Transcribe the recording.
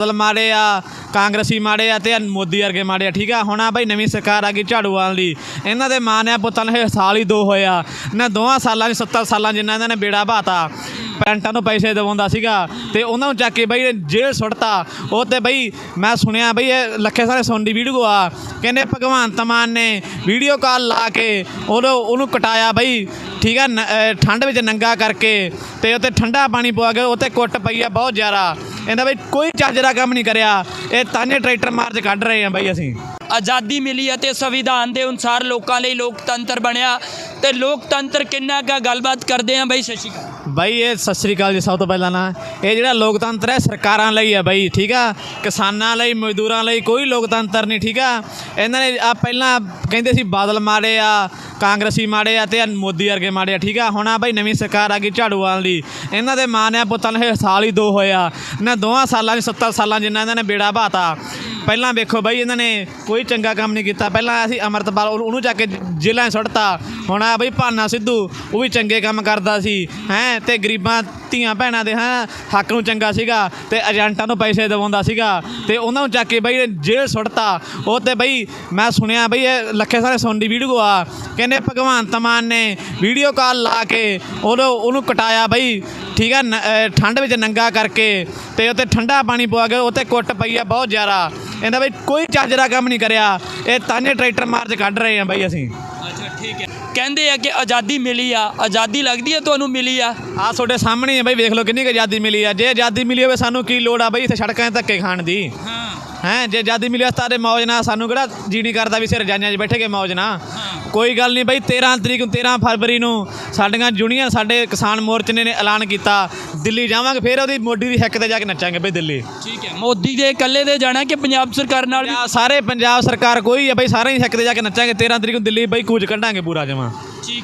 ਬਦਲ ਮਾੜੇ ਆ, ਕਾਂਗਰਸੀ ਮਾੜੇ ਆ ਤੇ ਮੋਦੀ ਵਰਗੇ ਮਾੜੇ ਆ, ਠੀਕ ਆ? ਹੁਣ ਆ ਬਈ ਨਵੀਂ ਸਰਕਾਰ ਆ ਗਈ ਝਾੜੂ ਵਾਲ ਦੀ। ਇਹਨਾਂ ਦੇ ਮਾਂ ਨੇ ਪੁੱਤਾਂ ਨੇ ਸਾਲ ਹੀ ਦੋ ਹੋਇਆ ਇਹਨਾਂ ਦੋਵਾਂ ਸਾਲਾਂ 'ਚ 70 ਸਾਲਾਂ ਜਿੰਨਾ ਇਹਨਾਂ ਨੇ ਬੇੜਾ ਬਾਤਾ ਪੈਂਟਾਂ ਨੂੰ ਪੈਸੇ ਦਵਾਉਂਦਾ ਸੀਗਾ ਤੇ ਉਹਨਾਂ ਨੂੰ ਚੱਕ ਕੇ ਬਈ ਜੇਲ੍ਹ ਸੁੱਟਤਾ। ਉਹ ਤੇ ਬਈ ਮੈਂ ਸੁਣਿਆ ਬਈ ਇਹ ਲੱਖੇ ਸਾਰੇ ਸੁਣਦੀ ਵੀਡੀਓ ਆ। ਕਹਿੰਦੇ ਭਗਵੰਤ ਮਾਨ ਨੇ ਵੀਡੀਓ ਕਾਲ ਲਾ ਕੇ ਉਹਨੂੰ ਉਹਨੂੰ ਕਟਾਇਆ ਬਈ, ਠੀਕ ਆ? ਨ- ਠੰਡ ਵਿੱਚ ਨੰਗਾ ਕਰਕੇ ਤੇ ਉੱਤੇ ਠੰਡਾ ਪਾਣੀ ਪਵਾ ਕੇ ਉੱਤੇ ਕੁੱਟ ਪਈ ਆ ਬਹੁਤ ਜ਼ਿਆਦਾ। ਇਹਦਾ ਬਈ ਕੋਈ ਚੱਜ ਦਾ ਕੰਮ ਨਹੀਂ ਕਰਿਆ, ਇਹ ਤਾਨੇ ਟਰੈਕਟਰ ਮਾਰਚ ਕੱਢ ਰਹੇ ਆ ਬਈ ਅਸੀਂ। ਆਜ਼ਾਦੀ ਮਿਲੀ ਅਤੇ ਸੰਵਿਧਾਨ ਦੇ ਅਨੁਸਾਰ ਲੋਕਾਂ ਲਈ ਲੋਕਤੰਤਰ ਬਣਿਆ ਤੇ ਲੋਕਤੰਤਰ ਕਿੰਨਾ ਕਾ ਗੱਲਬਾਤ ਕਰਦੇ ਆ ਬਈ ਸ਼ਸ਼ੀ ਬਾਈ, ਇਹ ਸਤਿ ਸ੍ਰੀ ਅਕਾਲ ਜੀ ਸਭ ਤੋਂ ਪਹਿਲਾਂ ਨਾ। ਇਹ ਜਿਹੜਾ ਲੋਕਤੰਤਰ ਹੈ, ਸਰਕਾਰਾਂ ਲਈ ਹੈ ਬਾਈ, ਠੀਕ ਆ? ਕਿਸਾਨਾਂ ਲਈ, ਮਜ਼ਦੂਰਾਂ ਲਈ ਕੋਈ ਲੋਕਤੰਤਰ ਨਹੀਂ, ਠੀਕ ਆ? ਇਹਨਾਂ ਨੇ ਆ ਪਹਿਲਾਂ ਕਹਿੰਦੇ ਸੀ ਬਾਦਲ ਮਾੜੇ ਆ, ਕਾਂਗਰਸੀ ਮਾੜੇ ਆ ਤੇ ਮੋਦੀ ਵਰਗੇ ਮਾੜੇ ਆ, ਠੀਕ ਆ? ਹੁਣ ਆ ਬਾਈ ਨਵੀਂ ਸਰਕਾਰ ਆ ਗਈ ਝਾੜੂ ਵਾਲ ਦੀ। ਇਹਨਾਂ ਦੇ ਮਾਂ ਨੇ ਪੁੱਤਾਂ ਨੇ ਸਾਲ ਹੀ ਦੋ ਹੋਇਆ ਇਹਨਾਂ ਦੋਵਾਂ ਸਾਲਾਂ 'ਚ 70 ਸਾਲਾਂ ਜਿੰਨਾ ਇਹਨਾਂ ਨੇ ਬੇੜਾ ਭਾਤਾ। ਪਹਿਲਾਂ ਵੇਖੋ ਬਾਈ, ਇਹਨਾਂ ਨੇ ਕੋਈ ਕੋਈ ਚੰਗਾ ਕੰਮ ਨਹੀਂ ਕੀਤਾ। ਪਹਿਲਾਂ ਅਸੀਂ ਅਮਰਤਪਾਲ ਉਹਨੂੰ ਉਹਨੂੰ ਜਾ ਕੇ ਜੇਲ੍ਹਾਂ 'ਚ ਸੁੱਟਤਾ। ਹੁਣ ਆ ਬਈ ਭਾਨਾ ਸਿੱਧੂ, ਉਹ ਵੀ ਚੰਗੇ ਕੰਮ ਕਰਦਾ ਸੀ। ਹੈ, ਤੇ ਗਰੀਬਾਂ ਧੀਆਂ ਭੈਣਾਂ ਦੇ, ਹਾਂ, ਹੱਕ ਨੂੰ ਚੰਗਾ ਸੀਗਾ ਤੇ ਏਜੰਟਾਂ ਨੂੰ ਪੈਸੇ ਦਵਾਉਂਦਾ ਸੀਗਾ। ਤੇ ਉਹਨਾਂ ਨੂੰ ਚੱਕ ਕੇ ਬਈ ਜੇਲ੍ਹ ਸੁੱਟਤਾ। ਉਹ ਤੇ ਬਈ ਮੈਂ ਸੁਣਿਆ ਬਈ ਇਹ ਲੱਖੇ ਸਾਰੇ ਸੁਣਦੀ ਵੀਡੀਓ ਆ। ਕਹਿੰਦੇ ਭਗਵੰਤ ਮਾਨ ਨੇ ਵੀਡੀਓ ਕਾਲ ਲਾ ਕੇ ਉਹਨੂੰ ਉਹਨੂੰ ਕਟਾਇਆ ਬਈ। ਠੀਕ ਆ, ਨ- ਠੰਡ ਵਿੱਚ ਨੰਗਾ ਕਰਕੇ। ਤੇ ਉੱਤੇ ਠੰਡਾ ਪਾਣੀ ਪਵਾ ਕੇ ਉੱਤੇ ਕੁੱਟ ਪਈ ਆ ਬਹੁਤ ਜ਼ਿਆਦਾ। ਇਹਦਾ ਬਈ ਕੋਈ ਚੱਜ ਦਾ ਕੰਮ ਨਹੀਂ ਕਰਿਆ। ਇਹ ਤਾਨੇ ਟਰੈਕਟਰ ਮਾਰ ਕੇ ਕੱਢ ਰਹੇ ਆ ਬਈ ਅਸੀਂ। ਅੱਛਾ ਠੀਕ ਹੈ। ਕਹਿੰਦੇ ਆ ਕਿ ਆਜ਼ਾਦੀ ਮਿਲੀ ਆ। ਆਜ਼ਾਦੀ ਲੱਗਦੀ ਹੈ ਤੁਹਾਨੂੰ ਮਿਲੀ ਆ? ਆ ਤੁਹਾਡੇ ਸਾਹਮਣੇ ਹੈ ਬਈ ਵੇਖ ਲਓ ਕਿੰਨੀ ਕੁ ਆਜ਼ਾਦੀ ਮਿਲੀ ਆ। ਜੇ ਆਜ਼ਾਦੀ ਮਿਲੀ ਹੋਵੇ ਸਾਨੂੰ ਕੀ ਲੋੜ ਆ ਬਈ ਇੱਥੇ ਸੜਕਾਂ 'ਤੇ ਧੱਕੇ ਖਾਣ ਦੀ? ਹਾਂ। ਹੈ ਜੇ ਆਜ਼ਾਦੀ ਮਿਲੀ ਹੋਵੇ ਤਾਂ ਮੌਜ ਨਾਲ ਸਾਨੂੰ ਕਿਹੜਾ ਜੀ ਨਹੀਂ ਕਰਦਾ ਵੀ ਸਿਰ ਰਜਾਈਆਂ 'ਚ ਬੈਠੇ ਕੇ ਮੌਜ ਨਾਲ। ਕੋਈ ਗੱਲ ਨਹੀਂ ਬਈ 13 ਤਰੀਕ ਨੂੰ 13 ਫਰਵਰੀ ਨੂੰ ਸਾਡੀਆਂ ਜੁਨੀਅਰ ਸਾਡੇ ਕਿਸਾਨ ਮੋਰਚੇ ਨੇ ਐਲਾਨ ਕੀਤਾ। ਦਿੱਲੀ ਜਾਵਾਂਗੇ ਫਿਰ ਉਹਦੀ ਮੋਢੀ ਦੀ ਹਿੱਕ ਤੇ ਜਾ ਕੇ ਨੱਚਾਂਗੇ ਬਈ ਦਿੱਲੀ। ਠੀਕ ਹੈ ਮੋਦੀ ਦੇ ਇਕੱਲੇ ਦੇ ਜਾਣਾ ਕਿ ਪੰਜਾਬ ਸਰਕਾਰ ਨਾਲ ਵੀ? ਸਾਰੇ ਪੰਜਾਬ ਸਰਕਾਰ ਕੋਈ ਆ ਬਈ ਸਾਰੇ ਹੀ ਹਿੱਕ ਤੇ ਜਾ ਕੇ ਨੱਚਾਂਗੇ। 13 ਤਰੀਕ ਨੂੰ ਦਿੱਲੀ ਬਈ ਕੂਚ ਕੱਢਾਂਗੇ ਪੂਰਾ ਜਮਾ। ਠੀਕ।